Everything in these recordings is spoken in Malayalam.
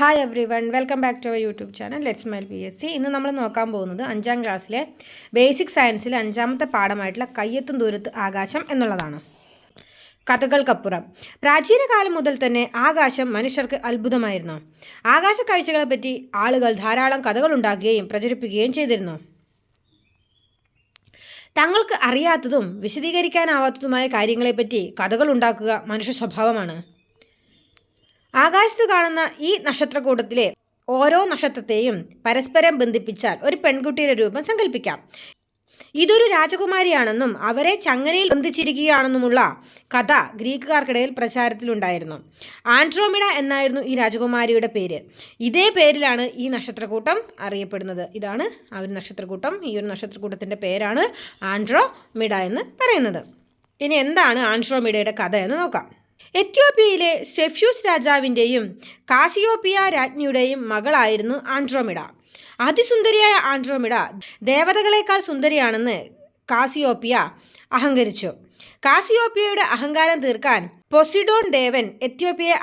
Hi everyone welcome back to our YouTube channel let's mile P S C ഇന്ന് നമ്മൾ നോക്കാൻ പോകുന്നത് അഞ്ചാം ക്ലാസ്സിലെ ബേസിക് സയൻസിലെ അഞ്ചാമത്തെ പാഠമായിട്ടുള്ള കയ്യെത്തും ദൂരത്ത് ആകാശം എന്നുള്ളതാണ്. കഥകൾക്കപ്പുറം. പ്രാചീന കാലം മുതൽ തന്നെ ആകാശം മനുഷ്യർക്ക് അത്ഭുതമായിരുന്നു. ആകാശ കാഴ്ചകളെ പറ്റി ആളുകൾ ധാരാളം കഥകൾ ഉണ്ടാക്കുകയും പ്രചരിപ്പിക്കുകയും ചെയ്തിരുന്നു. തങ്ങൾക്ക് അറിയാത്തതും വിശദീകരിക്കാനാവാത്തതുമായ കാര്യങ്ങളെപ്പറ്റി കഥകൾ ഉണ്ടാക്കുക മനുഷ്യ സ്വഭാവമാണ്. ആകാശത്ത് കാണുന്ന ഈ നക്ഷത്രകൂടത്തിലെ ഓരോ നക്ഷത്രത്തെയും പരസ്പരം ബന്ധിപ്പിച്ചാൽ ഒരു പെൺകുട്ടിയുടെ രൂപം സങ്കല്പിക്കാം ഇതൊരു രാജകുമാരിയാണെന്നും അവരെ ചങ്ങനയിൽ ബന്ധിച്ചിരിക്കുകയാണെന്നുമുള്ള കഥ ഗ്രീക്കുകാർക്കിടയിൽ പ്രചാരത്തിലുണ്ടായിരുന്നു. ആൻഡ്രോമിഡ എന്നായിരുന്നു ഈ രാജകുമാരിയുടെ പേര്. ഇതേ പേരിലാണ് ഈ നക്ഷത്രക്കൂട്ടം അറിയപ്പെടുന്നത്. ഇതാണ് ആ ഒരു നക്ഷത്രക്കൂട്ടം. ഈ ഒരു നക്ഷത്രക്കൂട്ടത്തിന്റെ പേരാണ് ആൻഡ്രോമിഡ എന്ന് പറയുന്നത്. ഇനി എന്താണ് ആൻഡ്രോമിഡയുടെ കഥ എന്ന് നോക്കാം. എത്യോപ്യയിലെ സെഫ്യൂസ് രാജാവിന്റെയും കാസിയോപ്പിയ രാജ്ഞിയുടെയും മകളായിരുന്നു ആൻഡ്രോമിഡ. അതിസുന്ദരിയായ ആൻഡ്രോമിഡ ദേവതകളെക്കാൾ സുന്ദരിയാണെന്ന് കാസിയോപ്പിയ അഹങ്കരിച്ചു. കാസിയോപ്പിയയുടെ അഹങ്കാരം തീർക്കാൻ പൊസിഡോൺ ദേവൻ എത്യോപ്യയെ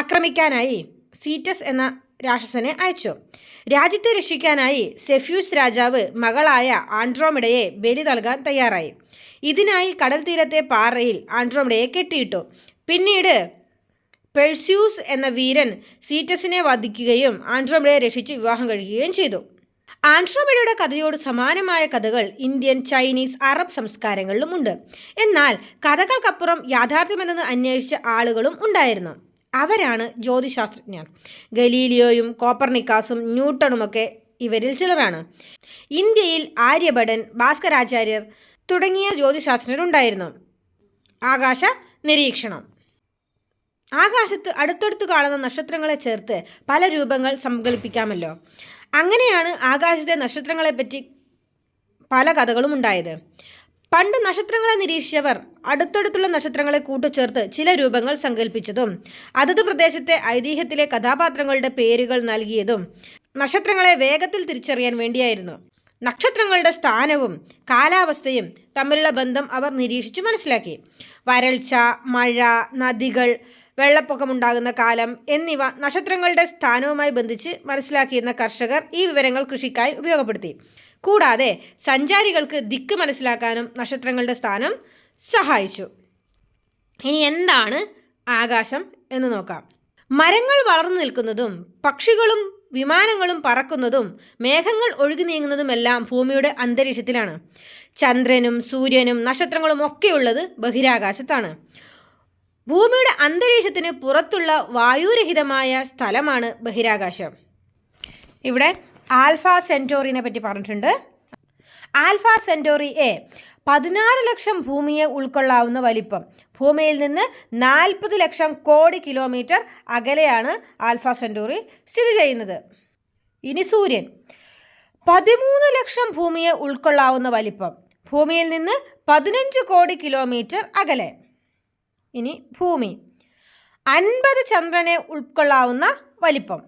ആക്രമിക്കാനായി സീറ്റസ് എന്ന രാക്ഷസനെ അയച്ചു. രാജ്യത്തെ രക്ഷിക്കാനായി സെഫ്യൂസ് രാജാവ് മകളായ ആൻഡ്രോമിഡയെ ബലി നൽകാൻ തയ്യാറായി. ഇതിനായി കടൽ തീരത്തെ പാറയിൽ ആൻഡ്രോമിഡയെ കെട്ടിയിട്ടു. പിന്നീട് പെഴ്സ്യൂസ് എന്ന വീരൻ സീറ്റസിനെ വധിക്കുകയും ആൻഡ്രോമിഡയെ രക്ഷിച്ച് വിവാഹം കഴിക്കുകയും ചെയ്തു. ആൻഡ്രോമിഡയുടെ കഥയോട് സമാനമായ കഥകൾ ഇന്ത്യൻ ചൈനീസ് അറബ് സംസ്കാരങ്ങളിലും ഉണ്ട്. എന്നാൽ കഥകൾക്കപ്പുറം യാഥാർത്ഥ്യമെന്നത് അന്വേഷിച്ച ആളുകളും ഉണ്ടായിരുന്നു. അവരാണ് ജ്യോതിശാസ്ത്രജ്ഞർ. ഗലീലിയോയും കോപ്പർണിക്കാസും ന്യൂട്ടണുമൊക്കെ ഇവരിൽ ചിലരാണ്. ഇന്ത്യയിൽ ആര്യഭടൻ ഭാസ്കരാചാര്യർ തുടങ്ങിയ ജ്യോതിശാസ്ത്രജ്ഞരുണ്ടായിരുന്നു. ആകാശ നിരീക്ഷണം ആകാശത്ത് അടുത്തടുത്ത് കാണുന്ന നക്ഷത്രങ്ങളെ ചേർത്ത് പല രൂപങ്ങൾ സങ്കല്പിക്കാമല്ലോ. അങ്ങനെയാണ് ആകാശത്തെ നക്ഷത്രങ്ങളെപ്പറ്റി പല കഥകളും ഉണ്ടായത്. പണ്ട് നക്ഷത്രങ്ങളെ നിരീക്ഷിച്ചവർ അടുത്തടുത്തുള്ള നക്ഷത്രങ്ങളെ കൂട്ടുചേർത്ത് ചില രൂപങ്ങൾ സങ്കല്പിച്ചതും അതത് പ്രദേശത്തെ ഐതിഹ്യത്തിലെ കഥാപാത്രങ്ങളുടെ പേരുകൾ നൽകിയതും നക്ഷത്രങ്ങളെ വേഗത്തിൽ തിരിച്ചറിയാൻ വേണ്ടിയായിരുന്നു. നക്ഷത്രങ്ങളുടെ സ്ഥാനവും കാലാവസ്ഥയും തമ്മിലുള്ള ബന്ധം അവർ നിരീക്ഷിച്ചു മനസ്സിലാക്കി. വരൾച്ച മഴ നദികൾ വെള്ളപ്പൊക്കമുണ്ടാകുന്ന കാലം എന്നിവ നക്ഷത്രങ്ങളുടെ സ്ഥാനവുമായി ബന്ധിച്ച് മനസ്സിലാക്കിയിരുന്ന കർഷകർ ഈ വിവരങ്ങൾ കൃഷിക്കായി ഉപയോഗപ്പെടുത്തി. കൂടാതെ സഞ്ചാരികൾക്ക് ദിക്ക് മനസ്സിലാക്കാനും നക്ഷത്രങ്ങളുടെ സ്ഥാനം സഹായിച്ചു. ഇനി എന്താണ് ആകാശം എന്ന് നോക്കാം. മരങ്ങൾ വളർന്നു നിൽക്കുന്നതും പക്ഷികളും വിമാനങ്ങളും പറക്കുന്നതും മേഘങ്ങൾ ഒഴുകി നീങ്ങുന്നതുമെല്ലാം ഭൂമിയുടെ അന്തരീക്ഷത്തിലാണ്. ചന്ദ്രനും സൂര്യനും നക്ഷത്രങ്ങളും ഒക്കെയുള്ളത് ബഹിരാകാശത്താണ്. ഭൂമിയുടെ അന്തരീക്ഷത്തിന് പുറത്തുള്ള വായുരഹിതമായ സ്ഥലമാണ് ബഹിരാകാശം. ഇവിടെ ആൽഫ സെന്റോറിനെ പറ്റി പറഞ്ഞിട്ടുണ്ട്. ആൽഫ സെന്റോറി എ പതിനാറ് ലക്ഷം ഭൂമിയെ ഉൾക്കൊള്ളാവുന്ന വലിപ്പം. ഭൂമിയിൽ നിന്ന് നാൽപ്പത് ലക്ഷം കോടി കിലോമീറ്റർ അകലെയാണ് ആൽഫ സെന്റോറി സ്ഥിതി ചെയ്യുന്നത്. ഇനി സൂര്യൻ. പതിമൂന്ന് ലക്ഷം ഭൂമിയെ ഉൾക്കൊള്ളാവുന്ന വലിപ്പം. ഭൂമിയിൽ നിന്ന് പതിനഞ്ച് കോടി കിലോമീറ്റർ അകലെ. ഇനി ഭൂമി. അൻപത് ചന്ദ്രനെ ഉൾക്കൊള്ളാവുന്ന വലിപ്പം.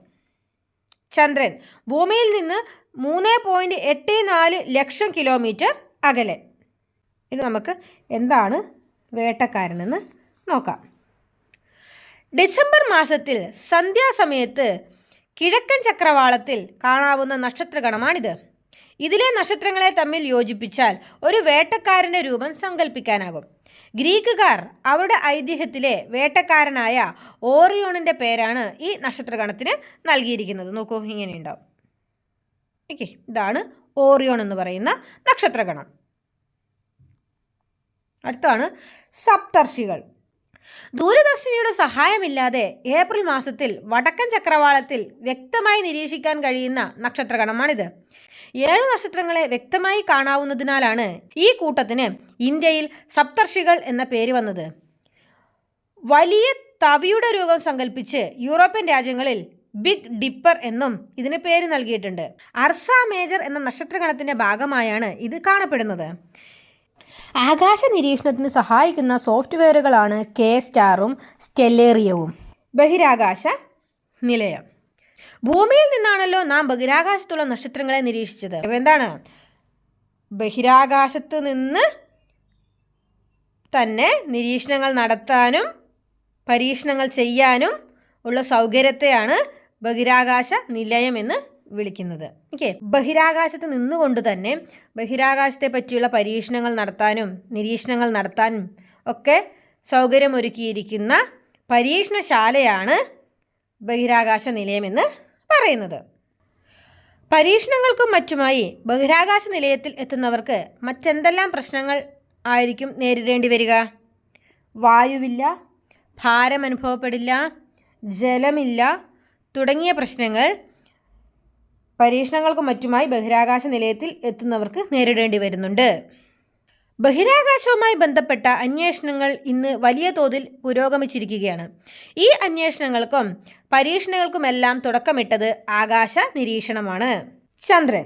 ചന്ദ്രൻ ഭൂമിയിൽ നിന്ന് മൂന്ന് പോയിന്റ് എട്ട് നാല് ലക്ഷം കിലോമീറ്റർ അകലെ. ഇനി നമുക്ക് എന്താണ് വേട്ടക്കാരനെന്ന് നോക്കാം. ഡിസംബർ മാസത്തിൽ സന്ധ്യാസമയത്ത് കിഴക്കൻ ചക്രവാളത്തിൽ കാണാവുന്ന നക്ഷത്രഗണമാണിത്. ഇതിലെ നക്ഷത്രങ്ങളെ തമ്മിൽ യോജിപ്പിച്ചാൽ ഒരു വേട്ടക്കാരന്റെ രൂപം സങ്കല്പിക്കാനാകും ഗ്രീക്കുകാർ അവരുടെ ഐതിഹ്യത്തിലെ വേട്ടക്കാരനായ ഓറിയോണിന്റെ പേരാണ് ഈ നക്ഷത്രഗണത്തിന് നൽകിയിരിക്കുന്നത്. നോക്കൂ ഇങ്ങനെയുണ്ടാവും. ഓക്കെ ഇതാണ് ഓറിയോൺ എന്ന് പറയുന്ന നക്ഷത്രഗണം. അടുത്താണ് സപ്തർഷികൾ. ദൂരദർശിനിയുടെ സഹായമില്ലാതെ ഏപ്രിൽ മാസത്തിൽ വടക്കൻ ചക്രവാളത്തിൽ വ്യക്തമായി നിരീക്ഷിക്കാൻ കഴിയുന്ന നക്ഷത്രഗണമാണിത്. ഏഴ് നക്ഷത്രങ്ങളെ വ്യക്തമായി കാണാവുന്നതിനാലാണ് ഈ കൂട്ടത്തിന് ഇന്ത്യയിൽ സപ്തർഷികൾ എന്ന പേര് വന്നത്. വലിയ തവിയുടെ രൂപം സങ്കല്പിച്ച് യൂറോപ്യൻ രാജ്യങ്ങളിൽ ബിഗ് ഡിപ്പർ എന്നും ഇതിന് പേര് നൽകിയിട്ടുണ്ട്. അർസ മേജർ എന്ന നക്ഷത്രഗണത്തിന്റെ ഭാഗമായാണ് ഇത് കാണപ്പെടുന്നത്. ആകാശ നിരീക്ഷണത്തിന് സഹായിക്കുന്ന സോഫ്റ്റ്വെയറുകളാണ് കെ സ്റ്റാറും സ്റ്റെല്ലേറിയവും. ബഹിരാകാശ നിലയം. ഭൂമിയിൽ നിന്നാണല്ലോ നാം ബഹിരാകാശത്തുള്ള നക്ഷത്രങ്ങളെ നിരീക്ഷിച്ചത്. എന്താണ്? ബഹിരാകാശത്ത് നിന്ന് തന്നെ നിരീക്ഷണങ്ങൾ നടത്താനും പരീക്ഷണങ്ങൾ ചെയ്യാനും ഉള്ള സൗകര്യത്തെയാണ് ബഹിരാകാശ നിലയം എന്ന് വിളിക്കുന്നത്. ഓക്കെ. ബഹിരാകാശത്ത് നിന്നുകൊണ്ട് തന്നെ ബഹിരാകാശത്തെ പറ്റിയുള്ള പരീക്ഷണങ്ങൾ നടത്താനും നിരീക്ഷണങ്ങൾ നടത്താനും ഒക്കെ സൗകര്യമൊരുക്കിയിരിക്കുന്ന പരീക്ഷണശാലയാണ് ബഹിരാകാശ നിലയമെന്ന് പറയുന്നത്. പരീക്ഷണങ്ങൾക്കും മറ്റുമായി ബഹിരാകാശ നിലയത്തിൽ എത്തുന്നവർക്ക് മറ്റെന്തെല്ലാം പ്രശ്നങ്ങൾ ആയിരിക്കും നേരിടേണ്ടി വരിക? വായുവില്ല ഭാരം അനുഭവപ്പെടില്ല ജലമില്ല തുടങ്ങിയ പ്രശ്നങ്ങൾ പരീക്ഷണങ്ങൾക്കും മറ്റുമായി ബഹിരാകാശ നിലയത്തിൽ എത്തുന്നവർക്ക് നേരിടേണ്ടി വരുന്നുണ്ട്. ബഹിരാകാശവുമായി ബന്ധപ്പെട്ട അന്വേഷണങ്ങൾ ഇന്ന് വലിയ തോതിൽ പുരോഗമിച്ചിരിക്കുകയാണ്. ഈ അന്വേഷണങ്ങൾക്കും പരീക്ഷണങ്ങൾക്കുമെല്ലാം തുടക്കമിട്ടത് ആകാശ നിരീക്ഷണമാണ്. ചന്ദ്രൻ.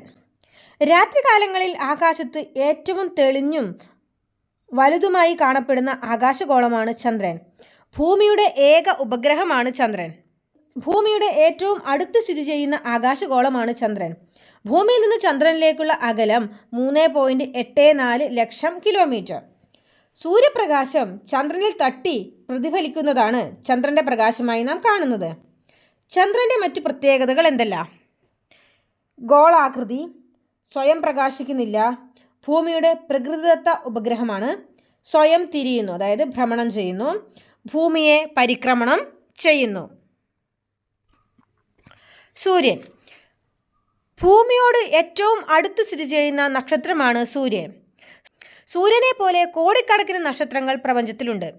രാത്രികാലങ്ങളിൽ ആകാശത്ത് ഏറ്റവും തെളിഞ്ഞും വലുതുമായി കാണപ്പെടുന്ന ആകാശഗോളമാണ് ചന്ദ്രൻ. ഭൂമിയുടെ ഏക ഉപഗ്രഹമാണ് ചന്ദ്രൻ. ഭൂമിയുടെ ഏറ്റവും അടുത്ത് സ്ഥിതി ചെയ്യുന്ന ആകാശഗോളമാണ് ചന്ദ്രൻ. ഭൂമിയിൽ നിന്ന് ചന്ദ്രനിലേക്കുള്ള അകലം മൂന്ന് പോയിന്റ് എട്ട് നാല് ലക്ഷം കിലോമീറ്റർ. സൂര്യപ്രകാശം ചന്ദ്രനിൽ തട്ടി പ്രതിഫലിക്കുന്നതാണ് ചന്ദ്രന്റെ പ്രകാശമായി നാം കാണുന്നത്. ചന്ദ്രന്റെ മറ്റു പ്രത്യേകതകൾ എന്തെല്ലാം? ഗോളാകൃതി സ്വയം പ്രകാശിക്കുന്നില്ല ഭൂമിയുടെ പ്രകൃതിദത്ത ഉപഗ്രഹമാണ് സ്വയം തിരിയുന്നു അതായത് ഭ്രമണം ചെയ്യുന്നു ഭൂമിയെ പരിക്രമണം ചെയ്യുന്നു. സൂര്യൻ. ഭൂമിയോട് ഏറ്റവും അടുത്ത് സ്ഥിതി ചെയ്യുന്ന നക്ഷത്രമാണ് സൂര്യൻ. സൂര്യനെ പോലെ കോടിക്കണക്കിന് നക്ഷത്രങ്ങൾ പ്രപഞ്ചത്തിലുണ്ട്.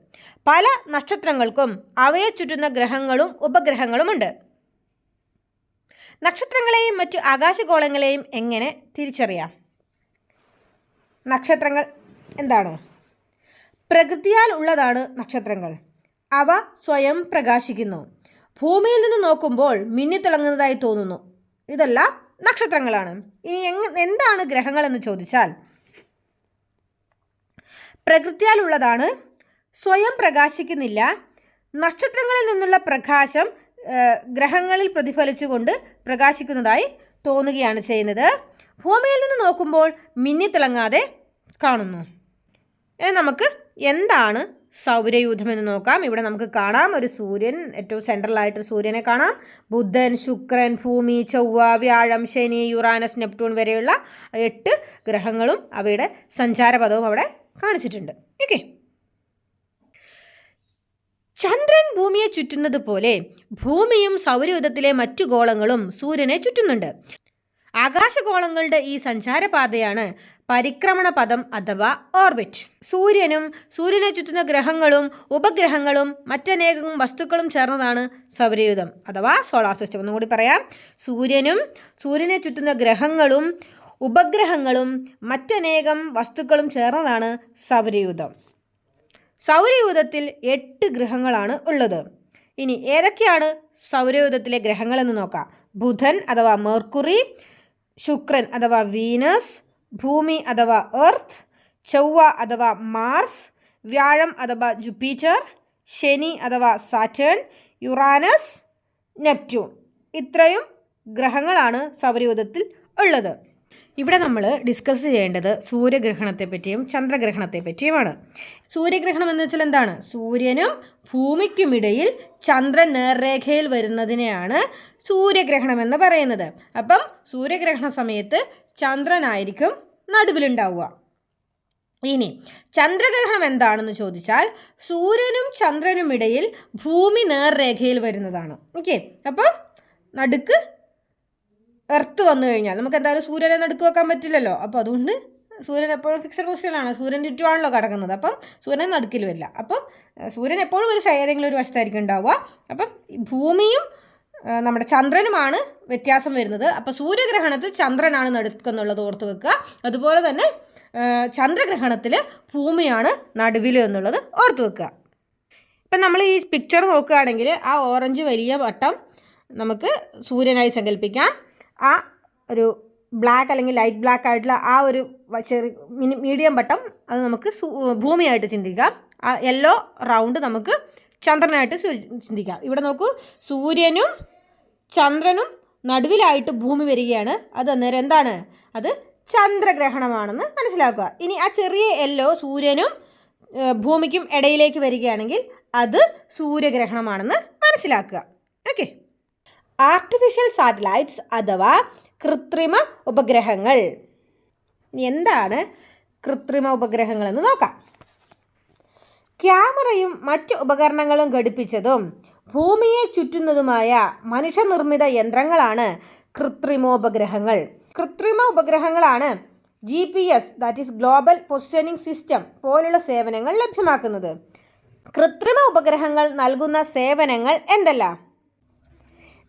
പല നക്ഷത്രങ്ങൾക്കും അവയെ ചുറ്റുന്ന ഗ്രഹങ്ങളും ഉപഗ്രഹങ്ങളുമുണ്ട്. നക്ഷത്രങ്ങളെയും മറ്റു ആകാശഗോളങ്ങളെയും എങ്ങനെ തിരിച്ചറിയാം? നക്ഷത്രങ്ങൾ എന്താണ്? പ്രകൃതിയാൽ ഉള്ളതാണ് നക്ഷത്രങ്ങൾ. അവ സ്വയം പ്രകാശിക്കുന്നു. ഭൂമിയിൽ നിന്ന് നോക്കുമ്പോൾ മിന്നിത്തിളങ്ങുന്നതായി തോന്നുന്നു. ഇതെല്ലാം നക്ഷത്രങ്ങളാണ്. ഇനി എന്താണ് ഗ്രഹങ്ങൾ എന്ന് ചോദിച്ചാൽ പ്രകൃതിയാൽ ഉള്ളതാണ് സ്വയം പ്രകാശിക്കുന്നില്ല. നക്ഷത്രങ്ങളിൽ നിന്നുള്ള പ്രകാശം ഗ്രഹങ്ങളിൽ പ്രതിഫലിച്ചുകൊണ്ട് പ്രകാശിക്കുന്നതായി തോന്നുകയാണ് ചെയ്യുന്നത്. ഭൂമിയിൽ നിന്ന് നോക്കുമ്പോൾ മിന്നിത്തിളങ്ങാതെ കാണുന്നു. ഇനി നമുക്ക് എന്താണ് സൗരയൂഥം എന്ന് നോക്കാം. ഇവിടെ നമുക്ക് കാണാം. ഒരു സൂര്യൻ ഏറ്റവും സെൻട്രലായിട്ട് സൂര്യനെ കാണാം. ബുധൻ ശുക്രൻ ഭൂമി ചൊവ്വ വ്യാഴം ശനി യുറാനസ് നെപ്റ്റൂൺ വരെയുള്ള എട്ട് ഗ്രഹങ്ങളും അവയുടെ സഞ്ചാരപഥവും അവിടെ കാണിച്ചിട്ടുണ്ട്. ഓക്കെ ചന്ദ്രൻ ഭൂമിയെ ചുറ്റുന്നത് പോലെ ഭൂമിയും സൗരയുധത്തിലെ മറ്റു ഗോളങ്ങളും സൂര്യനെ ചുറ്റുന്നുണ്ട്. ആകാശഗോളങ്ങളുടെ ഈ സഞ്ചാരപാതയാണ് പരിക്രമണ പദം അഥവാ ഓർബിറ്റ്. സൂര്യനും സൂര്യനെ ചുറ്റുന്ന ഗ്രഹങ്ങളും ഉപഗ്രഹങ്ങളും മറ്റനേകം വസ്തുക്കളും ചേർന്നതാണ് സൗരയുധം അഥവാ സോളാർ സിസ്റ്റം ഒന്നുകൂടി പറയാം. സൂര്യനും സൂര്യനെ ചുറ്റുന്ന ഗ്രഹങ്ങളും ഉപഗ്രഹങ്ങളും മറ്റനേകം വസ്തുക്കളും ചേർന്നതാണ് സൗരയൂഥം. സൗരയൂഥത്തിൽ എട്ട് ഗ്രഹങ്ങളാണ് ഉള്ളത്. ഇനി ഏതൊക്കെയാണ് സൗരയൂഥത്തിലെ ഗ്രഹങ്ങളെന്ന് നോക്കാം. ബുധൻ അഥവാ മെർക്കുറി ശുക്രൻ അഥവാ വീനസ് ഭൂമി അഥവാ എർത്ത് ചൊവ്വ അഥവാ മാർസ് വ്യാഴം അഥവാ ജുപ്പിറ്റർ ശനി അഥവാ സാറ്റേൺ യുറാനസ് നെപ്റ്റ്യൂൺ. ഇത്രയും ഗ്രഹങ്ങളാണ് സൗരയൂഥത്തിൽ ഉള്ളത്. ഇവിടെ നമ്മൾ ഡിസ്കസ് ചെയ്യേണ്ടത് സൂര്യഗ്രഹണത്തെ പറ്റിയും ചന്ദ്രഗ്രഹണത്തെ പറ്റിയുമാണ് സൂര്യഗ്രഹണം എന്ന് വെച്ചാൽ എന്താണ്? സൂര്യനും ഭൂമിക്കുമിടയിൽ ചന്ദ്രൻ നേർരേഖയിൽ വരുന്നതിനെയാണ് സൂര്യഗ്രഹണം എന്ന് പറയുന്നത്. അപ്പം സൂര്യഗ്രഹണ സമയത്ത് ചന്ദ്രനായിരിക്കും നടുവിലുണ്ടാവുക. ഇനി ചന്ദ്രഗ്രഹണം എന്താണെന്ന് ചോദിച്ചാൽ സൂര്യനും ചന്ദ്രനും ഇടയിൽ ഭൂമി നേർരേഖയിൽ വരുന്നതാണ്. ഓക്കെ? അപ്പം നടുക്ക് എർത്ത് വന്നു കഴിഞ്ഞാൽ നമുക്ക് എന്തായാലും സൂര്യനെ നടുക്ക് വെക്കാൻ പറ്റില്ലല്ലോ. അപ്പോൾ അതുകൊണ്ട് സൂര്യൻ എപ്പോഴും ഫിക്സഡ് പൊസിഷനാണ് സൂര്യൻ ചുറ്റുമാണല്ലോ കിടക്കുന്നത് അപ്പം സൂര്യനെ നടുക്കിൽ വരില്ല അപ്പം സൂര്യൻ എപ്പോഴും ഒരു ഏതെങ്കിലും ഒരു വശത്തായിരിക്കും ഉണ്ടാവുക. അപ്പം ഭൂമിയും നമ്മുടെ ചന്ദ്രനുമാണ് വ്യത്യാസം വരുന്നത്. അപ്പോൾ സൂര്യഗ്രഹണത്തിൽ ചന്ദ്രനാണ് നടുക്കെന്നുള്ളത് ഓർത്ത് വെക്കുക. അതുപോലെ തന്നെ ചന്ദ്രഗ്രഹണത്തിൽ ഭൂമിയാണ് നടുവിൽ എന്നുള്ളത് ഓർത്ത് വെക്കുക. ഇപ്പം നമ്മൾ ഈ പിക്ചർ നോക്കുകയാണെങ്കിൽ ആ ഓറഞ്ച് വലിയ വട്ടം നമുക്ക് സൂര്യനായി സങ്കല്പിക്കാം. ആ ഒരു ബ്ലാക്ക് അല്ലെങ്കിൽ ലൈറ്റ് ബ്ലാക്ക് ആയിട്ടുള്ള ആ ഒരു ചെറു മിനി മീഡിയം വട്ടം അത് നമുക്ക് ഭൂമിയായിട്ട് ചിന്തിക്കാം. ആ യെല്ലോ റൗണ്ട് നമുക്ക് ചന്ദ്രനായിട്ട് ചിന്തിക്കാം. ഇവിടെ നോക്കൂ. സൂര്യനും ചന്ദ്രനും നടുവിലായിട്ട് ഭൂമി വരികയാണ്. അത് അന്നേരം എന്താണ്? അത് ചന്ദ്രഗ്രഹണമാണെന്ന് മനസ്സിലാക്കുക. ഇനി ആ ചെറിയ യെല്ലോ സൂര്യനും ഭൂമിക്കും ഇടയിലേക്ക് വരികയാണെങ്കിൽ അത് സൂര്യഗ്രഹണമാണെന്ന് മനസ്സിലാക്കുക. ഓക്കെ. ആർട്ടിഫിഷ്യൽ സാറ്റലൈറ്റ്സ് അഥവാ കൃത്രിമ ഉപഗ്രഹങ്ങൾ. എന്താണ് കൃത്രിമ ഉപഗ്രഹങ്ങൾ എന്ന് നോക്കാം. ക്യാമറയും മറ്റ് ഉപകരണങ്ങളും ഘടിപ്പിച്ചതും ഭൂമിയെ ചുറ്റുന്നതുമായ മനുഷ്യനിർമ്മിത യന്ത്രങ്ങളാണ് കൃത്രിമോപഗ്രഹങ്ങൾ. കൃത്രിമ ഉപഗ്രഹങ്ങളാണ് G P S that is global positioning system പോലുള്ള സേവനങ്ങൾ ലഭ്യമാക്കുന്നത്. കൃത്രിമ ഉപഗ്രഹങ്ങൾ നൽകുന്ന സേവനങ്ങൾ എന്തെല്ലാം?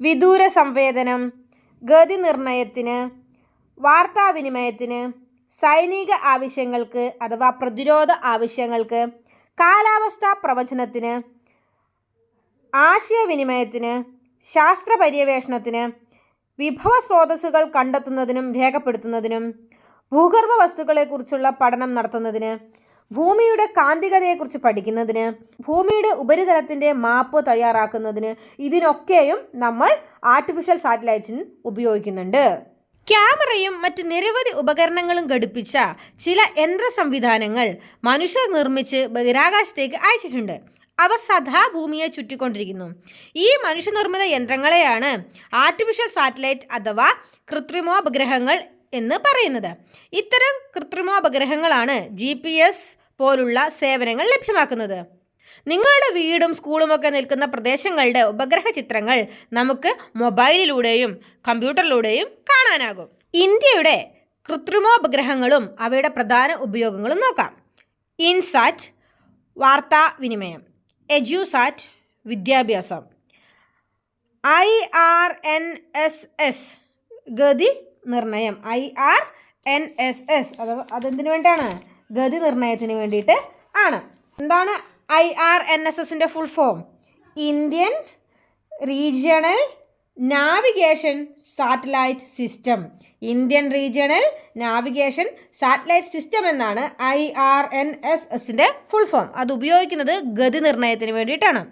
വിദൂര സംവേദനം ഗതി നിർണയത്തിന് വാർത്താവിനിമയത്തിന് സൈനിക ആവശ്യങ്ങൾക്ക് അഥവാ പ്രതിരോധ ആവശ്യങ്ങൾക്ക് കാലാവസ്ഥാ പ്രവചനത്തിന് ആശയവിനിമയത്തിന് ശാസ്ത്ര പര്യവേഷണത്തിന് വിഭവ സ്രോതസ്സുകൾ കണ്ടെത്തുന്നതിനും രേഖപ്പെടുത്തുന്നതിനും ഭൂഗർഭ വസ്തുക്കളെക്കുറിച്ചുള്ള പഠനം നടത്തുന്നതിന് ഭൂമിയുടെ കാന്തികതയെക്കുറിച്ച് പഠിക്കുന്നതിന് ഭൂമിയുടെ ഉപരിതലത്തിന്റെ മാപ്പ് തയ്യാറാക്കുന്നതിന് ഇതിനൊക്കെയും നമ്മൾ ആർട്ടിഫിഷ്യൽ സാറ്റലൈറ്റ്സിന് ഉപയോഗിക്കുന്നുണ്ട്. ക്യാമറയും മറ്റ് നിരവധി ഉപകരണങ്ങളും ഘടിപ്പിച്ച ചില യന്ത്ര സംവിധാനങ്ങൾ മനുഷ്യർ നിർമ്മിച്ച് ബഹിരാകാശത്തേക്ക് അയച്ചിട്ടുണ്ട്. അവ സദാ ഭൂമിയെ ചുറ്റിക്കൊണ്ടിരിക്കുന്നു. ഈ മനുഷ്യനിർമ്മിത യന്ത്രങ്ങളെയാണ് ആർട്ടിഫിഷ്യൽ സാറ്റലൈറ്റ് അഥവാ കൃത്രിമോപഗ്രഹങ്ങൾ എന്ന് പറയുന്നത്. ഇത്തരം കൃത്രിമോപഗ്രഹങ്ങളാണ് ജി പി എസ് പോലുള്ള സേവനങ്ങൾ ലഭ്യമാക്കുന്നത്. നിങ്ങളുടെ വീടും സ്കൂളുമൊക്കെ നിൽക്കുന്ന പ്രദേശങ്ങളുടെ ഉപഗ്രഹ ചിത്രങ്ങൾ നമുക്ക് മൊബൈലിലൂടെയും കമ്പ്യൂട്ടറിലൂടെയും കാണാനാകും. ഇന്ത്യയുടെ കൃത്രിമോപഗ്രഹങ്ങളും അവയുടെ പ്രധാന ഉപയോഗങ്ങളും നോക്കാം. ഇൻസാറ്റ് വാർത്താവിനിമയം എജ്യൂസാറ്റ് വിദ്യാഭ്യാസം I R N S S ഗതി നിർണയം I R N S S അത് അതെന്തിനു വേണ്ടിയാണ്? ഗതി നിർണയത്തിന് വേണ്ടിയിട്ട് ആണ്. എന്താണ്? ഐ ആർ എൻ എസ് എസിന്റെ full form Indian regional navigation satellite system Indian regional navigation satellite system എന്നാണ് ഐ ആർ എൻ എസ് എസിന്റെ ഫുൾ ഫോം അത് ഉപയോഗിക്കുന്നത് ഗതി നിർണയത്തിന് വേണ്ടിയിട്ടാണ്.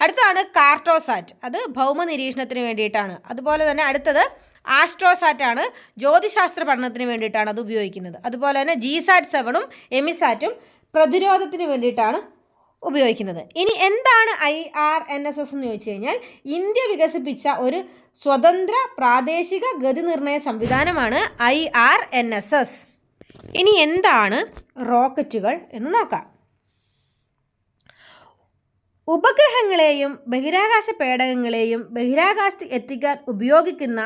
അടുത്തതാണ് കാർട്ടോസാറ്റ്. അത് ഭൗമ നിരീക്ഷണത്തിന് വേണ്ടിയിട്ടാണ്. അതുപോലെ തന്നെ അടുത്തത് ആസ്ട്രോസാറ്റ് ആണ് ജ്യോതിശാസ്ത്ര പഠനത്തിന് വേണ്ടിയിട്ടാണ് അത് ഉപയോഗിക്കുന്നത്. അതുപോലെ തന്നെ ജിസാറ്റ് സെവനും എമിസാറ്റും പ്രതിരോധത്തിന് വേണ്ടിയിട്ടാണ് ഉപയോഗിക്കുന്നത്. ഇനി എന്താണ് I R N S S എന്ന് ചോദിച്ചു കഴിഞ്ഞാൽ ഇന്ത്യ വികസിപ്പിച്ച ഒരു സ്വതന്ത്ര പ്രാദേശിക ഗതി നിർണയ സംവിധാനമാണ് I R N S S ഇനി എന്താണ് റോക്കറ്റുകൾ എന്ന് നോക്കാം. ഉപഗ്രഹങ്ങളെയും ബഹിരാകാശ പേടകങ്ങളെയും ബഹിരാകാശത്ത് എത്തിക്കാൻ ഉപയോഗിക്കുന്ന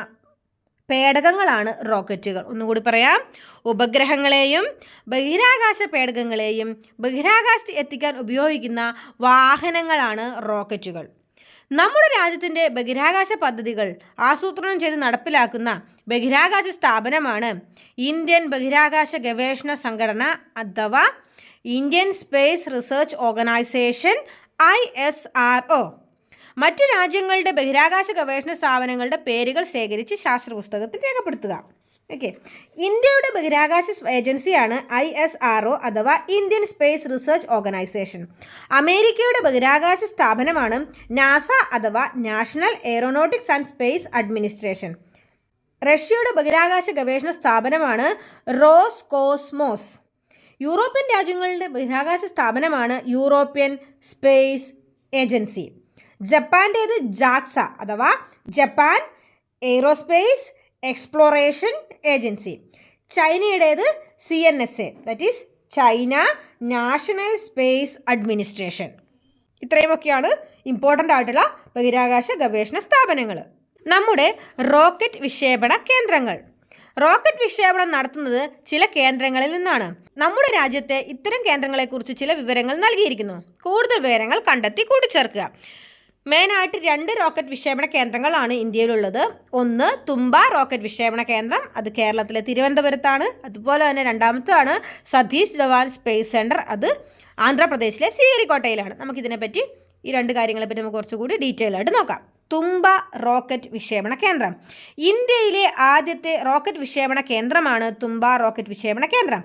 പേടകങ്ങളാണ് റോക്കറ്റുകൾ. ഒന്നുകൂടി പറയാം. ഉപഗ്രഹങ്ങളെയും ബഹിരാകാശ പേടകങ്ങളെയും ബഹിരാകാശത്ത് എത്തിക്കാൻ ഉപയോഗിക്കുന്ന വാഹനങ്ങളാണ് റോക്കറ്റുകൾ. നമ്മുടെ രാജ്യത്തിന്റെ ബഹിരാകാശ പദ്ധതികൾ ആസൂത്രണം ചെയ്ത് നടപ്പിലാക്കുന്ന ബഹിരാകാശ സ്ഥാപനമാണ് ഇന്ത്യൻ ബഹിരാകാശ ഗവേഷണ സംഘടന അഥവാ Indian space research organisation I S R O. മറ്റു രാജ്യങ്ങളുടെ ബഹിരാകാശ ഗവേഷണ സ്ഥാപനങ്ങളുടെ പേരുകൾ ശേഖരിച്ച് ശാസ്ത്ര പുസ്തകത്തിൽ രേഖപ്പെടുത്തുക. ഓക്കെ ഇന്ത്യയുടെ ബഹിരാകാശ ഏജൻസിയാണ് ഐ എസ് ആർ ഒ അഥവാ ഇന്ത്യൻ സ്പേസ് റിസർച്ച് ഓർഗനൈസേഷൻ. അമേരിക്കയുടെ ബഹിരാകാശ സ്ഥാപനമാണ് നാസ അഥവാ national aeronautics and space administration. റഷ്യയുടെ ബഹിരാകാശ ഗവേഷണ സ്ഥാപനമാണ് റോസ് കോസ്മോസ് യൂറോപ്യൻ രാജ്യങ്ങളുടെ ബഹിരാകാശ സ്ഥാപനമാണ് യൂറോപ്യൻ സ്പേസ് ഏജൻസി. ജപ്പാന്റേത് ജാക്സ അഥവാ Japan aerospace exploration agency. ചൈനയുടേത് C N S A that is China national space administration. ഇത്രയുമൊക്കെയാണ് important ആയിട്ടുള്ള ബഹിരാകാശ ഗവേഷണ സ്ഥാപനങ്ങൾ. നമ്മുടെ റോക്കറ്റ് വിക്ഷേപണ കേന്ദ്രങ്ങൾ. റോക്കറ്റ് വിക്ഷേപണം നടത്തുന്നത് ചില കേന്ദ്രങ്ങളിൽ നിന്നാണ്. നമ്മുടെ രാജ്യത്തെ ഇത്തരം കേന്ദ്രങ്ങളെക്കുറിച്ച് ചില വിവരങ്ങൾ നൽകിയിരിക്കുന്നു. കൂടുതൽ വിവരങ്ങൾ കണ്ടെത്തി കൂട്ടിച്ചേർക്കുക. മെയിനായിട്ട് രണ്ട് റോക്കറ്റ് വിക്ഷേപണ കേന്ദ്രങ്ങളാണ് ഇന്ത്യയിലുള്ളത്. ഒന്ന് തുമ്പ റോക്കറ്റ് വിക്ഷേപണ കേന്ദ്രം അത് കേരളത്തിലെ തിരുവനന്തപുരത്താണ്. അതുപോലെ തന്നെ രണ്ടാമത്തതാണ് സതീഷ് ധവാൻ സ്പേസ് സെന്റർ അത് ആന്ധ്രാപ്രദേശിലെ ശ്രീഹരിക്കോട്ടയിലാണ്. നമുക്കിതിനെപ്പറ്റി ഈ രണ്ട് കാര്യങ്ങളെപ്പറ്റി നമുക്ക് കുറച്ചുകൂടി ഡീറ്റെയിൽ ആയിട്ട് നോക്കാം. തുമ്പ റോക്കറ്റ് വിക്ഷേപണ കേന്ദ്രം. ഇന്ത്യയിലെ ആദ്യത്തെ റോക്കറ്റ് വിക്ഷേപണ കേന്ദ്രമാണ് തുമ്പ റോക്കറ്റ് വിക്ഷേപണ കേന്ദ്രം.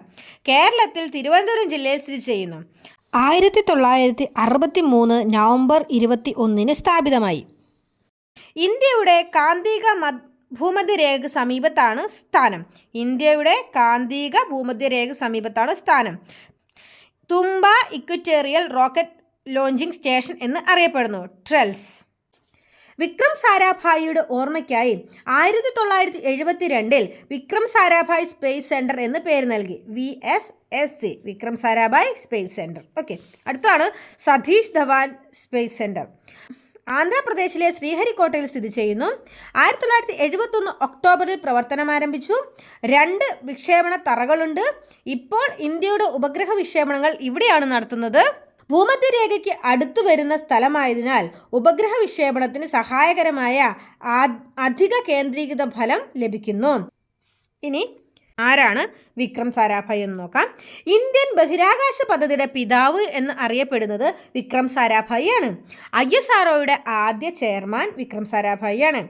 കേരളത്തിൽ തിരുവനന്തപുരം ജില്ലയിൽ സ്ഥിതി ചെയ്യുന്നു. ആയിരത്തി തൊള്ളായിരത്തി അറുപത്തി മൂന്ന് നവംബർ ഇരുപത്തി ഒന്നിന് സ്ഥാപിതമായി. ഇന്ത്യയുടെ കാന്തിക ഭൂമധ്യരേഖ സമീപത്താണ് സ്ഥാനം. ഇന്ത്യയുടെ കാന്തിക ഭൂമധ്യരേഖ സമീപത്താണ് സ്ഥാനം. Thumba equatorial rocket launching station എന്ന് അറിയപ്പെടുന്നു. ട്രെൽസ്. വിക്രം സാരാഭായിയുടെ ഓർമ്മയ്ക്കായി ആയിരത്തി തൊള്ളായിരത്തി എഴുപത്തി രണ്ടിൽ വിക്രം സാരാഭായ് സ്പേസ് സെന്റർ എന്ന് പേര് നൽകി. V S S C Vikram Sarabhai space centre okay അടുത്താണ് സതീഷ് ധവാൻ സ്പേസ് സെന്റർ ആന്ധ്രാപ്രദേശിലെ ശ്രീഹരിക്കോട്ടയിൽ സ്ഥിതി ചെയ്യുന്നു. ആയിരത്തി തൊള്ളായിരത്തി എഴുപത്തൊന്ന് ഒക്ടോബറിൽ പ്രവർത്തനം ആരംഭിച്ചു. രണ്ട് വിക്ഷേപണ തറകളുണ്ട്. ഇപ്പോൾ ഇന്ത്യയുടെ ഉപഗ്രഹ വിക്ഷേപണങ്ങൾ ഇവിടെയാണ് നടത്തുന്നത്. ഭൂമധ്യരേഖയ്ക്ക് അടുത്തു വരുന്ന സ്ഥലമായതിനാൽ ഉപഗ്രഹ വിക്ഷേപണത്തിന് സഹായകരമായ അധിക കേന്ദ്രീകൃത ഫലം ലഭിക്കുന്നു. ഇനി ആരാണ് വിക്രം സാരാഭായ് എന്ന് നോക്കാം. ഇന്ത്യൻ ബഹിരാകാശ പദ്ധതിയുടെ പിതാവ് എന്ന് അറിയപ്പെടുന്നത് വിക്രം സാരാഭായി ആണ് ഐ എസ് ആർഒയുടെ ആദ്യ ചെയർമാൻ വിക്രം സാരാഭായി ആണ്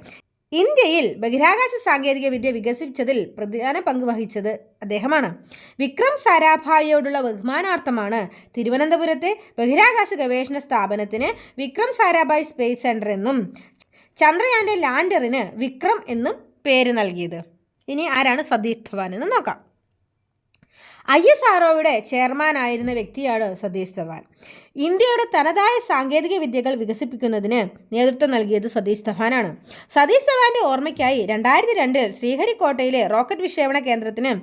ഇന്ത്യയിൽ ബഹിരാകാശ സാങ്കേതികവിദ്യ വികസിപ്പിച്ചതിൽ പ്രധാന പങ്ക് വഹിച്ചത് അദ്ദേഹമാണ്. വിക്രം സാരാഭായിയോടുള്ള ബഹുമാനാർത്ഥമാണ് തിരുവനന്തപുരത്തെ ബഹിരാകാശ ഗവേഷണ സ്ഥാപനത്തിന് വിക്രം സാരാഭായ് സ്പേസ് സെന്റർ എന്നും ചന്ദ്രയാന്റെ ലാൻഡറിന് വിക്രം എന്നും പേര് നൽകിയത്. ഇനി ആരാണ് സതീഷ് ധവാൻ എന്ന് നോക്കാം. ഐ എസ് ആർഒയുടെ ചെയർമാനായിരുന്ന വ്യക്തിയാണ് സതീഷ് ധവാൻ. ഇന്ത്യയുടെ തനതായ സാങ്കേതിക വിദ്യകൾ വികസിപ്പിക്കുന്നതിന് നേതൃത്വം നൽകിയത് സതീഷ് ധവാനാണ്. സതീഷ് ധവാന്റെ ഓർമ്മയ്ക്കായി രണ്ടായിരത്തി രണ്ടിൽ ശ്രീഹരിക്കോട്ടയിലെ റോക്കറ്റ് വിക്ഷേപണ കേന്ദ്രത്തിന്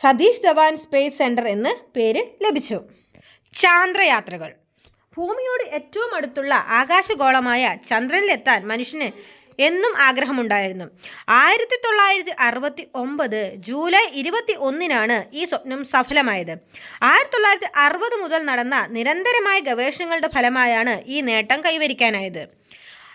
സതീഷ് ധവാൻ സ്പേസ് സെന്റർ എന്ന് പേര് ലഭിച്ചു. ചാന്ദ്രയാത്രകൾ. ഭൂമിയോട് ഏറ്റവും അടുത്തുള്ള ആകാശഗോളമായ ചന്ദ്രനിലെത്താൻ മനുഷ്യന് എന്നും ആഗ്രഹമുണ്ടായിരുന്നു. ആയിരത്തി തൊള്ളായിരത്തി അറുപത്തി ഒമ്പത് ജൂലൈ ഇരുപത്തി ഒന്നിനാണ് ഈ സ്വപ്നം സഫലമായത്. ആയിരത്തി തൊള്ളായിരത്തി അറുപത് മുതൽ നടന്ന നിരന്തരമായ ഗവേഷണങ്ങളുടെ ഫലമായാണ് ഈ നേട്ടം കൈവരിക്കാനായത്.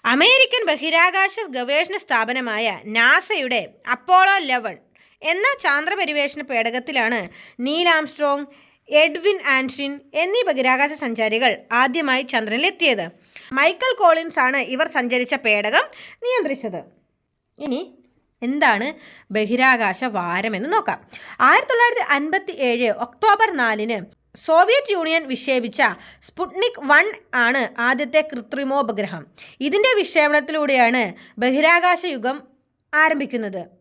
അമേരിക്കൻ ബഹിരാകാശ ഗവേഷണ സ്ഥാപനമായ നാസയുടെ അപ്പോളോ ലെവൻ എന്ന ചാന്ദ്രപരിവേഷണ പേടകത്തിലാണ് നീൽ ആംസ്ട്രോങ് എഡ്വിൻ ആൻഷിൻ എന്നീ ബഹിരാകാശ സഞ്ചാരികൾ ആദ്യമായി ചന്ദ്രനിലെത്തിയത്. മൈക്കൽ കോളിൻസ് ആണ് ഇവർ സഞ്ചരിച്ച പേടകം നിയന്ത്രിച്ചത്. ഇനി എന്താണ് ബഹിരാകാശ വാരം എന്ന് നോക്കാം. ആയിരത്തി തൊള്ളായിരത്തി അൻപത്തി ഏഴ് ഒക്ടോബർ നാലിന് സോവിയറ്റ് യൂണിയൻ വിക്ഷേപിച്ച സ്പുട്നിക് വൺ ആണ് ആദ്യത്തെ കൃത്രിമോപഗ്രഹം. ഇതിന്റെ വിക്ഷേപണത്തിലൂടെയാണ് ബഹിരാകാശ യുഗം ആരംഭിക്കുന്നത്.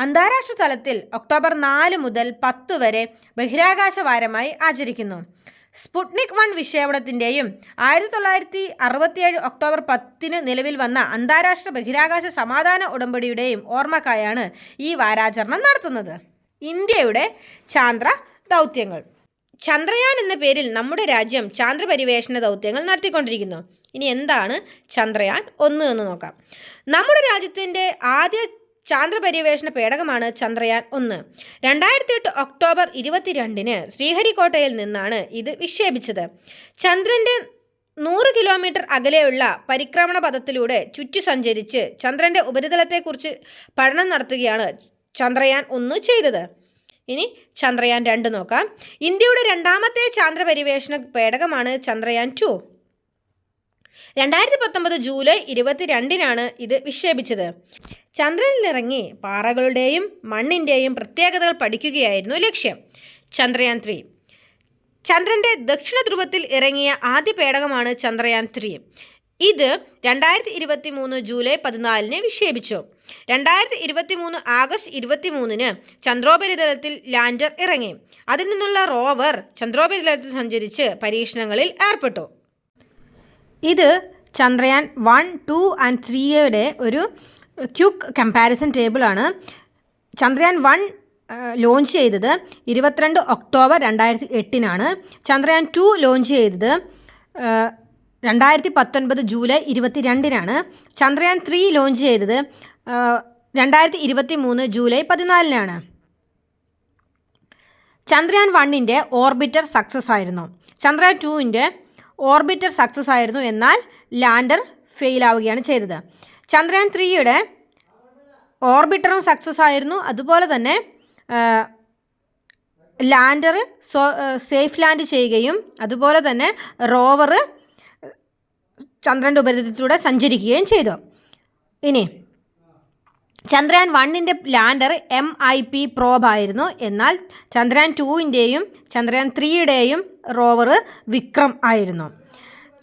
അന്താരാഷ്ട്ര തലത്തിൽ ഒക്ടോബർ നാല് മുതൽ പത്ത് വരെ ബഹിരാകാശ വാരമായി ആചരിക്കുന്നു. സ്പുട്നിക് വൺ വിക്ഷേപണത്തിന്റെയും ആയിരത്തി തൊള്ളായിരത്തി അറുപത്തിയേഴ് ഒക്ടോബർ പത്തിന് നിലവിൽ വന്ന അന്താരാഷ്ട്ര ബഹിരാകാശ സമാധാന ഉടമ്പടിയുടെയും ഓർമ്മക്കായാണ് ഈ വാരാചരണം നടത്തുന്നത്. ഇന്ത്യയുടെ ചാന്ദ്ര ദൗത്യങ്ങൾ. ചന്ദ്രയാൻ എന്ന പേരിൽ നമ്മുടെ രാജ്യം ചാന്ദ്രപരിവേഷണ ദൗത്യങ്ങൾ നടത്തിക്കൊണ്ടിരിക്കുന്നു. ഇനി എന്താണ് ചന്ദ്രയാൻ ഒന്ന് എന്ന് നോക്കാം. നമ്മുടെ രാജ്യത്തിന്റെ ആദ്യ ചാന്ദ്രപര്യവേഷണ പേടകമാണ് ചന്ദ്രയാൻ ഒന്ന്. രണ്ടായിരത്തി എട്ട് ഒക്ടോബർ ഇരുപത്തിരണ്ടിന് ശ്രീഹരിക്കോട്ടയിൽ നിന്നാണ് ഇത് വിക്ഷേപിച്ചത്. ചന്ദ്രന്റെ നൂറ് കിലോമീറ്റർ അകലെയുള്ള പരിക്രമണ പഥത്തിലൂടെ ചുറ്റു സഞ്ചരിച്ച് ചന്ദ്രന്റെ ഉപരിതലത്തെക്കുറിച്ച് പഠനം നടത്തുകയാണ് ചന്ദ്രയാൻ ഒന്ന് ചെയ്തത്. ഇനി ചന്ദ്രയാൻ രണ്ട് നോക്കാം. ഇന്ത്യയുടെ രണ്ടാമത്തെ ചാന്ദ്രപര്യവേഷണ പേടകമാണ് ചന്ദ്രയാൻ ടു. രണ്ടായിരത്തി പത്തൊമ്പത് ജൂലൈ ഇരുപത്തിരണ്ടിനാണ് ഇത് വിക്ഷേപിച്ചത്. ചന്ദ്രനിലിറങ്ങി പാറകളുടെയും മണ്ണിന്റെയും പ്രത്യേകതകൾ പഠിക്കുകയായിരുന്നു ലക്ഷ്യം. ചന്ദ്രയാൻ ത്രീ ചന്ദ്രന്റെ ദക്ഷിണ ധ്രുവത്തിൽ ഇറങ്ങിയ ആദ്യ പേടകമാണ് ചന്ദ്രയാൻ ത്രീ ഇത് രണ്ടായിരത്തി ഇരുപത്തി മൂന്ന് ജൂലൈ പതിനാലിന് വിക്ഷേപിച്ചു. രണ്ടായിരത്തി ഇരുപത്തി മൂന്ന് ആഗസ്റ്റ് ഇരുപത്തി മൂന്നിന് ചന്ദ്രോപരിതലത്തിൽ ലാൻഡർ ഇറങ്ങി. അതിൽ നിന്നുള്ള റോവർ ചന്ദ്രോപരിതലത്തിൽ സഞ്ചരിച്ച് പരീക്ഷണങ്ങളിൽ ഏർപ്പെട്ടു. ഇത് ചന്ദ്രയാൻ വൺ ടു ആൻഡ് ത്രീയുടെ ഒരു ക്യുക്ക് കമ്പാരിസൺ ടേബിളാണ്. ചന്ദ്രയാൻ വൺ ലോഞ്ച് ചെയ്തത് ഇരുപത്തിരണ്ട് ഒക്ടോബർ രണ്ടായിരത്തി എട്ടിനാണ് ചന്ദ്രയാൻ ടു ലോഞ്ച് ചെയ്തത് രണ്ടായിരത്തി പത്തൊൻപത് ജൂലൈ ഇരുപത്തി രണ്ടിനാണ് ചന്ദ്രയാൻ ത്രീ ലോഞ്ച് ചെയ്തത് രണ്ടായിരത്തി ഇരുപത്തി മൂന്ന് ജൂലൈ പതിനാലിനാണ്. ചന്ദ്രയാൻ വണ്ണിന്റെ ഓർബിറ്റർ സക്സസ് ആയിരുന്നു. ചന്ദ്രയാൻ ടുവിന്റെ ഓർബിറ്റർ സക്സസ് ആയിരുന്നു എന്നാൽ ലാൻഡർ ഫെയിൽ ആവുകയാണ് ചെയ്തത്. ചന്ദ്രയാൻ ത്രീയുടെ ഓർബിറ്ററും സക്സസ് ആയിരുന്നു. അതുപോലെ തന്നെ ലാൻഡർ സോ സേഫ് ലാൻഡ് ചെയ്യുകയും അതുപോലെ തന്നെ റോവർ ചന്ദ്രന്റെ ഉപരിതലത്തിലൂടെ സഞ്ചരിക്കുകയും ചെയ്തു. ഇനി ചന്ദ്രയാൻ വണ്ണിന്റെ lander M I P probe ആയിരുന്നു. എന്നാൽ ചന്ദ്രയാൻ ടുവിന്റെയും ചന്ദ്രയാൻ ത്രീയുടെയും റോവർ വിക്രം ആയിരുന്നു.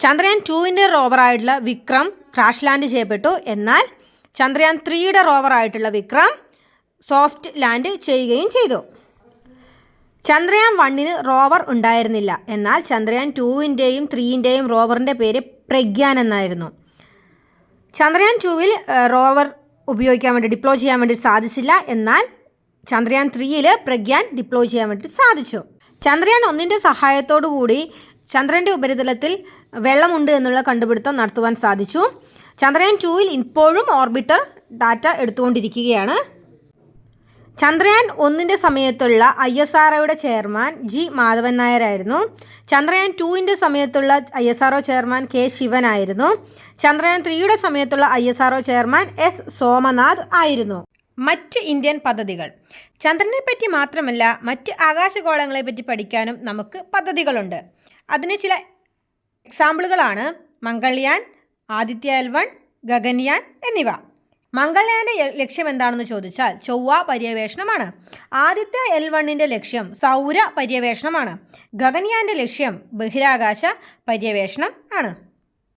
ചന്ദ്രയാൻ ടുവിന്റെ റോവറായിട്ടുള്ള വിക്രം ക്രാഷ് ലാൻഡ് ചെയ്യപ്പെട്ടു. എന്നാൽ ചന്ദ്രയാൻ ത്രീയുടെ റോവറായിട്ടുള്ള വിക്രം സോഫ്റ്റ് ലാൻഡ് ചെയ്യുകയും ചെയ്തു. ചന്ദ്രയാൻ വണ്ണിന് റോവർ ഉണ്ടായിരുന്നില്ല. എന്നാൽ ചന്ദ്രയാൻ ടുവിന്റെയും ത്രീന്റെയും റോവറിന്റെ പേര് പ്രഗ്യാൻ എന്നായിരുന്നു. ചന്ദ്രയാൻ ടുവിൽ റോവർ ഉപയോഗിക്കാൻ വേണ്ടി ഡിപ്ലോയ് ചെയ്യാൻ വേണ്ടി സാധിച്ചില്ല. എന്നാൽ ചന്ദ്രയാൻ ത്രീയിൽ പ്രഗ്യാൻ ഡിപ്ലോയ് ചെയ്യാൻ വേണ്ടി സാധിച്ചു. ചന്ദ്രയാൻ ഒന്നിന്റെ സഹായത്തോടു കൂടി ചന്ദ്രന്റെ ഉപരിതലത്തിൽ വെള്ളമുണ്ട് എന്നുള്ള കണ്ടുപിടുത്തം നടത്തുവാൻ സാധിച്ചു. ചന്ദ്രയാൻ ടൂവിൽ ഇപ്പോഴും ഓർബിറ്റർ ഡാറ്റ എടുത്തുകൊണ്ടിരിക്കുകയാണ്. ചന്ദ്രയാൻ ഒന്നിന്റെ സമയത്തുള്ള I S R chairman G Madhavan നായരായിരുന്നു. Chandrayaan ടുവിന്റെ സമയത്തുള്ള I S R chairman K ശിവനായിരുന്നു. Chandrayaan ത്രീയുടെ സമയത്തുള്ള I S R chairman S Somanath ആയിരുന്നു. മറ്റ് ഇന്ത്യൻ പദ്ധതികൾ. ചന്ദ്രനെ പറ്റി മാത്രമല്ല മറ്റ് ആകാശഗോളങ്ങളെ പറ്റി പഠിക്കാനും നമുക്ക് പദ്ധതികളുണ്ട്. അതിന് ചില എക്സാമ്പിളുകളാണ് മംഗൾയാൻ ആദിത്യ എൽ വൺ ഗഗൻയാൻ എന്നിവ. മംഗൾയാന്റെ ലക്ഷ്യം എന്താണെന്ന് ചോദിച്ചാൽ ചൊവ്വ പര്യവേഷണമാണ്. ആദിത്യ എൽ വണ്ണിന്റെ ലക്ഷ്യം സൗര പര്യവേഷണമാണ്. ഗഗൻയാന്റെ ലക്ഷ്യം ബഹിരാകാശ പര്യവേഷണം ആണ്.